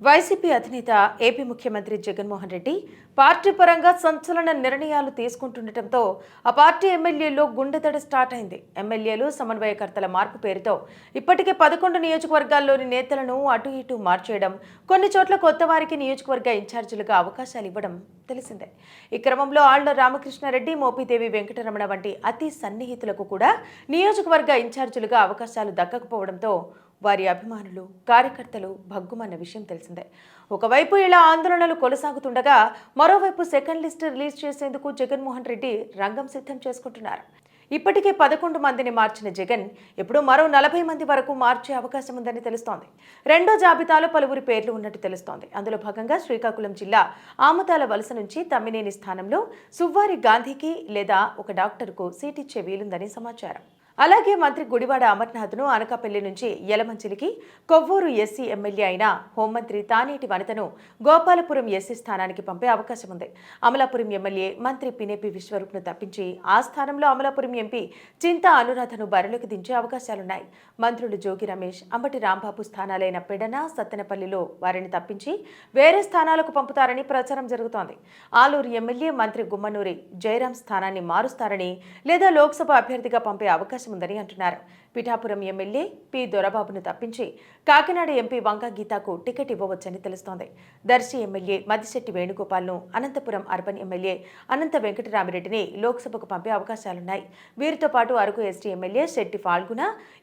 YCP అధినేత AP ముఖ్యమంత్రి Jaganmohan Reddy party పరంగా సంచలన నిర్ణయాలు తీసుకుంటుండటంతో ఆ పార్టీ ఎమ్మెల్యేల్లో గుండెదడ స్టార్ట్ అయింది. ఎమ్మెల్యేలు సమన్వయకర్తల మార్పు పేరుతో ఇప్పటికే పదకొండు నియోజకవర్గాల్లోని నేతలను అటు ఇటు మార్చేయడం కొన్ని చోట్ల కొత్త వారికి నియోజకవర్గ ఇన్ఛార్జీలుగా అవకాశాలు ఇవ్వడం తెలిసిందే. ఈ క్రమంలో ఆళ్ళ రామకృష్ణారెడ్డి మోపిదేవి వెంకటరమణ వంటి అతి సన్నిహితులకు కూడా నియోజకవర్గ ఇన్ఛార్జీలుగా అవకాశాలు దక్కకపోవడంతో వారి అభిమానులు కార్యకర్తలు భగ్గుమన్న విషయం తెలిసిందే. ఒకవైపు ఇలా ఆందోళనలు కొనసాగుతుండగా మరోవైపు సెకండ్ లిస్ట్ రిలీజ్ చేసేందుకు జగన్మోహన్ రెడ్డి రంగం సిద్ధం చేసుకుంటున్నారు. ఇప్పటికే పదకొండు మందిని మార్చిన జగన్ ఇప్పుడు మరో నలభై మంది వరకు మార్చే అవకాశం ఉందని తెలుస్తోంది. రెండో జాబితాలో పలువురి పేర్లు ఉన్నట్టు తెలుస్తోంది. అందులో భాగంగా శ్రీకాకుళం జిల్లా ఆముతాల వలస నుంచి తమ్మినేని స్థానంలో సువ్వారి గాంధీకి లేదా ఒక డాక్టర్కు సీట్ ఇచ్చే వీలుందని సమాచారం. అలాగే మంత్రి గుడివాడ అమర్నాథ్ను అనకాపల్లి నుంచి యలమంచిలికి కొవ్వూరు ఎస్సీ ఎమ్మెల్యే అయిన హోంమంత్రి తానేటి వనితను గోపాలపురం ఎస్సీ స్థానానికి పంపే అవకాశం ఉంది. అమలాపురం ఎమ్మెల్యే మంత్రి పినేపి విశ్వరూప్ను తప్పించి ఆ స్థానంలో అమలాపురం ఎంపీ చింతా అనురాధను బరిలోకి దించే అవకాశాలున్నాయి. మంత్రులు జోగి రమేష్ అంబటి రాంబాబు స్థానాలైన పెడన సత్తెనపల్లిలో వారిని తప్పించి వేరే స్థానాలకు పంపుతారని ప్రచారం జరుగుతోంది. ఆలూరు ఎమ్మెల్యే మంత్రి గుమ్మనూరి జయరాం స్థానాన్ని మారుస్తారని లేదా లోక్సభ అభ్యర్థిగా పంపే అవకాశం ఉందని అంటున్నారు. Pithapuram MLA P. దొరబాబును తప్పించి కాకినాడ ఎంపీ వంకా గీతాకు టికెట్ ఇవ్వవచ్చని తెలుస్తోంది. దర్శి ఎమ్మెల్యే మదిశెట్టి వేణుగోపాల్ను అనంతపురం అర్బన్ ఎమ్మెల్యే అనంత వెంకటరామిరెడ్డిని లోక్సభకు పంపే అవకాశాలున్నాయి. వీరితో పాటు అరకు ఎస్టీ ఎమ్మెల్యే శెట్టి ఫాల్గుణ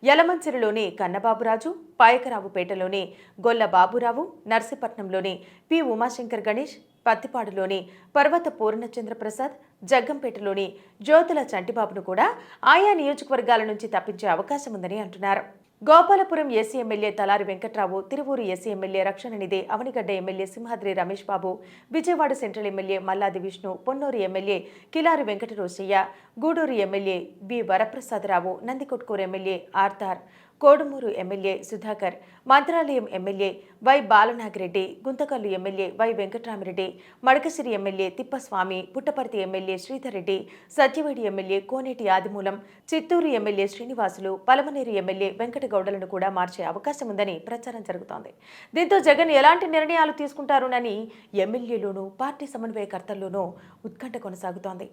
యలమంచిరిలోని కన్నబాబురాజు పాయకరావుపేటలోని గొల్ల బాబురావు నర్సీపట్నంలోని పి. ఉమాశంకర్ గణేష్ పత్తిపాడులోని పర్వత పూర్ణచంద్ర ప్రసాద్ జగ్గంపేటలోని జ్యోతుల చంటిబాబును కూడా ఆయా నియోజకవర్గాల నుంచి తప్పించే అవకాశం ఉందని అంటున్నారు. Gopalapuram SC MLA Talari Venkatrao Tiruvuru SC MLA Rakshana Nidhi Avanigadda MLA Simhadri Ramesh Babu Vijayawada central MLA Malladi Vishnu Ponnur MLA Kilari Venkatarosaiah Gudur MLA B Varaprasadarao Nandikotkur MLA Arthur Kodumur MLA Sudhakar Mantralayam MLA Y Balanagireddy Guntakal MLA Y Venkatramireddy Madakasira MLA Thippeswamy Puttaparthi MLA Sridhar Reddy Satyavedu MLA Koneti Adimulam Chittoor MLA Srinivasulu Palamaner MLA వెంకటగౌడలను కూడా మార్చే అవకాశం ఉందని ప్రచారం జరుగుతోంది. దీంతో జగన్ ఎలాంటి నిర్ణయాలు తీసుకుంటారోనని ఎమ్మెల్యేలోనూ party సమన్వయకర్తల్లోనూ ఉత్కంఠ కొనసాగుతోంది.